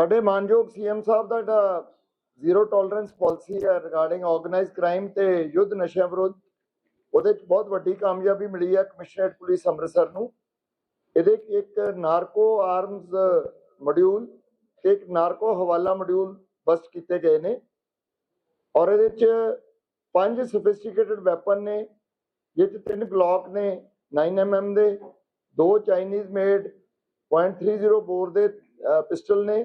ਸਾਡੇ ਮਾਨਯੋਗ ਸੀਐਮ ਸਾਹਿਬ ਦਾ ਜਿਹੜਾ ਜ਼ੀਰੋ ਟੋਲਰੈਂਸ ਪਾਲਿਸੀ ਹੈ ਰਿਗਾਰਡਿੰਗ ਆਰਗੇਨਾਈਜ਼ਡ ਕ੍ਰਾਈਮ ਤੇ ਯੁੱਧ ਨਸ਼ਿਆਂ ਵਿਰੁੱਧ, ਉਹਦੇ ਚ ਬਹੁਤ ਵੱਡੀ ਕਾਮਯਾਬੀ ਮਿਲੀ ਹੈ ਕਮਿਸ਼ਨਰੇਟ ਪੁਲਿਸ ਅੰਮ੍ਰਿਤਸਰ ਨੂੰ। ਇਹਦੇ 'ਚ ਇੱਕ ਨਾਰਕੋ ਆਰਮਸ ਮੋਡਿਊਲ ਤੇ ਇੱਕ ਨਾਰਕੋ ਹਵਾਲਾ ਮੋਡਿਊਲ ਬਸਟ ਕੀਤੇ ਗਏ ਨੇ ਔਰ ਇਹਦੇ ਚ ਪੰਜ ਸੋਫਿਸਟੀਕੇਟਡ ਵੈਪਨ ਨੇ, ਜਿਹ 'ਚ ਤਿੰਨ ਗਲੌਕ ਨੇ 9mm ਦੇ, ਦੋ ਚਾਈਨੀਜ਼ ਮੇਡ .30 ਬੋਰ ਦੇ ਪਿਸਟਲ ਨੇ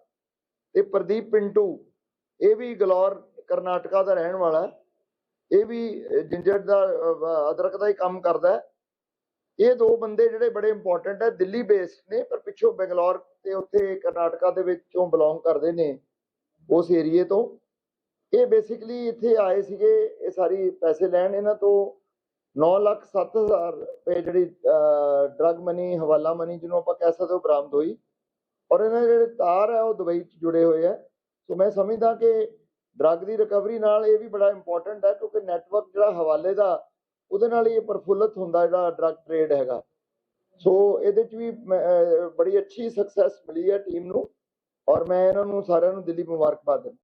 ਤੇ ਪ੍ਰਦੀਪ ਪਿੰਟੂ, ਇਹ ਵੀ ਗਲੌਰ, ਕਰਨਾਟਕਾ ਦਾ ਰਹਿਣ ਵਾਲਾ ਇਹ ਵੀ ਜਿੰਜਰ ਦਾ ਅਦਰਕ ਦਾ ਹੀ ਕੰਮ ਕਰਦਾ ਇਹ ਦੋ ਬੰਦੇ ਜਿਹੜੇ ਬੜੇ ਇੰਪੋਰਟੈਂਟ ਹੈ, ਦਿੱਲੀ ਬੇਸਡ ਨੇ, ਪਰ ਪਿੱਛੋਂ ਬੰਗਲੌਰ ਤੇ ਉੱਥੇ ਕਰਨਾਟਕਾ ਦੇ ਵਿੱਚੋਂ ਬਿਲੋਂਗ ਕਰਦੇ ਨੇ ਉਸ ਏਰੀਏ ਤੋਂ। ਇਹ ਬੇਸਿਕਲੀ ਇੱਥੇ ਆਏ ਸੀਗੇ, ਇਹ ਸਾਰੀ ਪੈਸੇ ਲੈਣ। ਇਹਨਾਂ ਤੋਂ 9 ਲੱਖ 7 ਹਜ਼ਾਰ ਰੁਪਏ ਜਿਹੜੀ ਡਰਗ ਮਨੀ ਹਵਾਲਾ ਮਨੀ ਜਿਹਨੂੰ ਆਪਾਂ ਕਹਿ ਸਕਦੇ ਹੋ ਬਰਾਮਦ ਹੋਈ। ਔਰ ਇਹਨਾਂ ਦੇ ਜਿਹੜੇ ਤਾਰ ਹੈ ਉਹ ਦੁਬਈ ਚ ਜੁੜੇ ਹੋਏ ਆ। ਸੋ ਮੈਂ ਸਮਝਦਾ ਕਿ ਡਰੱਗ ਦੀ ਰਿਕਵਰੀ ਨਾਲ ਇਹ ਵੀ ਬੜਾ ਇੰਪੋਰਟੈਂਟ ਹੈ ਕਿਉਂਕਿ ਨੈਟਵਰਕ ਜਿਹੜਾ ਹਵਾਲੇ ਦਾ ਉਹਦੇ ਨਾਲ ਹੀ ਇਹ ਪ੍ਰਫੁੱਲਤ ਹੁੰਦਾ ਜਿਹੜਾ ਡਰੱਗ ਟ੍ਰੇਡ ਹੈਗਾ। ਸੋ ਇਹਦੇ ਚ ਵੀ ਮੈਂ, ਬੜੀ ਅੱਛੀ ਸਕਸੈਸ ਮਿਲੀ ਹੈ ਟੀਮ ਨੂੰ। ਔਰ ਮੈਂ ਇਹਨਾਂ ਨੂੰ ਸਾਰਿਆਂ ਨੂੰ ਦਿੱਲੀ ਮੁਬਾਰਕਬਾਦ ਦਿੰਦਾ।